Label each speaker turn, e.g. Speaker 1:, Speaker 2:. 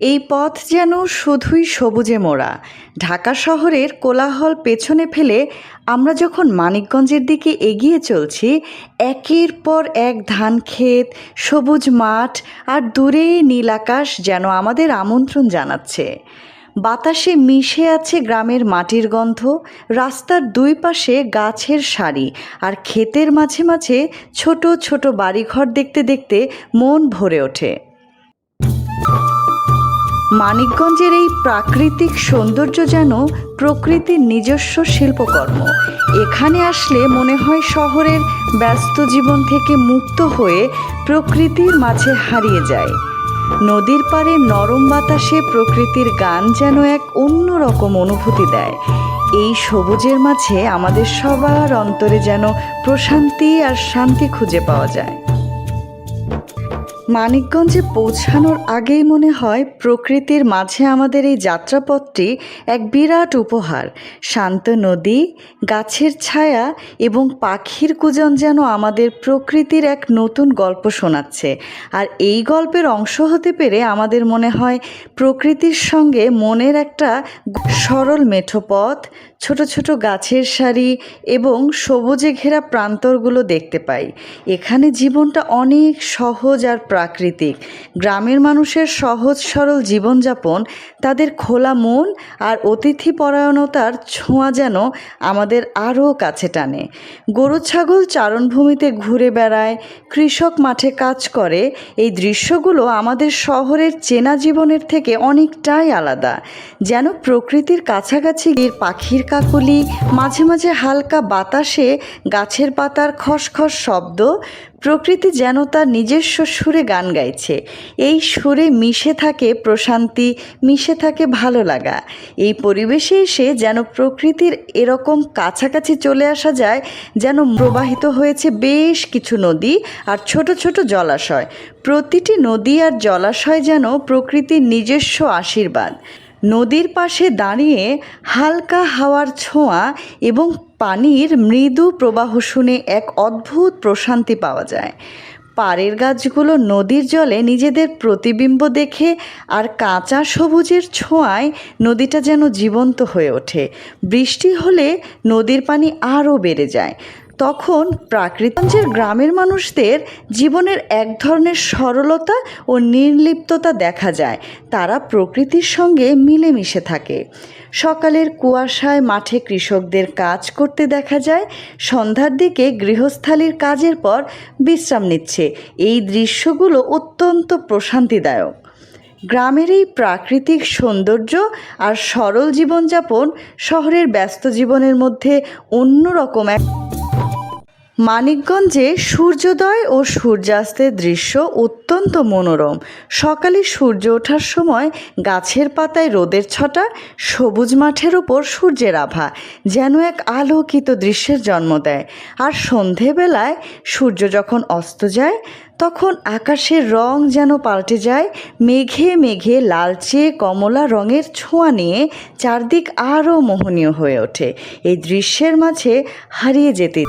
Speaker 1: এই পথ যেন শুধুই সবুজে মোড়া। ঢাকা শহরের কোলাহল পেছনে ফেলে আমরা যখন মানিকগঞ্জের দিকে এগিয়ে চলছি, একের পর এক ধান ক্ষেত, সবুজ মাঠ আর দূরে নীল আকাশ যেন আমাদের আমন্ত্রণ জানাচ্ছে। বাতাসে মিশে আছে গ্রামের মাটির গন্ধ, রাস্তার দুই পাশে গাছের সারি আর ক্ষেতের মাঝে মাঝে ছোট ছোট বাড়িঘর দেখতে দেখতে মন ভরে ওঠে। মানিকগঞ্জের এই প্রাকৃতিক সৌন্দর্য যেন প্রকৃতির নিজস্ব শিল্পকর্ম। এখানে আসলে মনে হয় শহরের ব্যস্ত জীবন থেকে মুক্ত হয়ে প্রকৃতির মাঝে হারিয়ে যায়। নদীর পাড়ে নরম বাতাসে প্রকৃতির গান যেন এক অন্যরকম অনুভূতি দেয়। এই সবুজের মাঝে আমাদের সবার অন্তরে যেন প্রশান্তি আর শান্তি খুঁজে পাওয়া যায়। মানিকগঞ্জে পৌঁছানোর আগেই মনে হয় প্রকৃতির মাঝে আমাদের এই যাত্রাপথটি এক বিরাট উপহার। শান্ত নদী, গাছের ছায়া এবং পাখির কুজন যেন আমাদের প্রকৃতির এক নতুন গল্প শোনাচ্ছে। আর এই গল্পের অংশ হতে পেরে আমাদের মনে হয় প্রকৃতির সঙ্গে মনের একটা সরল মেঠো পথ, ছোট ছোট গাছের সারি এবং সবুজে ঘেরা প্রান্তরগুলো দেখতে পাই। এখানে জীবনটা অনেক সহজ আর প্রাকৃতিক। গ্রামের মানুষের সহজ সরল জীবনযাপন, তাদের খোলা মন আর অতিথি পরায়ণতার ছোঁয়া যেন আমাদের আরও কাছে টানে। গরু, ছাগল চারণভূমিতে ঘুরে বেড়ায়, কৃষক মাঠে কাজ করে, এই দৃশ্যগুলো আমাদের শহরের চেনা জীবনের থেকে অনেকটাই আলাদা। যেন প্রকৃতির কাছাকাছি গিয়ে পাখির কাকলি, মাঝে মাঝে হালকা বাতাসে গাছের পাতার খসখস শব্দ প্রকৃতি যেন তার নিজস্ব সুরে গান গাইছে। এই সুরে মিশে থাকে প্রশান্তি, মিশে থাকে ভালো লাগা। এই পরিবেশে এসে যেন প্রকৃতির এরকম কাছাকাছি চলে আসা যায়, যেন প্রবাহিত হয়েছে বেশ কিছু নদী আর ছোট ছোট জলাশয়। প্রতিটি নদী আর জলাশয় যেন প্রকৃতির নিজস্ব আশীর্বাদ। নদীর পাশে দাঁড়িয়ে হালকা হাওয়ার ছোঁয়া এবং পানির মৃদু প্রবাহ শুনে এক অদ্ভুত প্রশান্তি পাওয়া যায়। পাড়ের গাছগুলো নদীর জলে নিজেদের প্রতিবিম্ব দেখে আর কাঁচা সবুজের ছোঁয়ায় নদীটা যেন জীবন্ত হয়ে ওঠে। বৃষ্টি হলে নদীর পানি আরও বেড়ে যায়। তখন প্রাকৃতঞ্জের গ্রামের মানুষদের জীবনের এক ধরনের সরলতা ও নির্লিপ্ততা দেখা যায়। তারা প্রকৃতির সঙ্গে মিলেমিশে থাকে। সকালের কুয়াশায় মাঠে কৃষকদের কাজ করতে দেখা যায়। সন্ধ্যার দিকে গৃহস্থালির কাজের পর বিশ্রাম নিচ্ছে। এই দৃশ্যগুলো অত্যন্ত প্রশান্তিদায়ক। গ্রামের এই প্রাকৃতিক সৌন্দর্য আর সরল জীবনযাপন শহরের ব্যস্ত জীবনের মধ্যে অন্যরকম এক মানিকগঞ্জে সূর্যোদয় ও সূর্যাস্তের দৃশ্য অত্যন্ত মনোরম। সকালে সূর্য ওঠার সময় গাছের পাতায় রোদের ছটা, সবুজ মাঠের ওপর সূর্যের আভা যেন এক আলোকিত দৃশ্যের জন্ম দেয়। আর সন্ধেবেলায় সূর্য যখন অস্ত যায়, তখন আকাশের রং যেন পাল্টে যায়, মেঘে মেঘে লালচে কমলা রঙের ছোঁয়া নিয়ে চারদিক আরও মোহনীয় হয়ে ওঠে। এই দৃশ্যের মাঝে হারিয়ে যেতে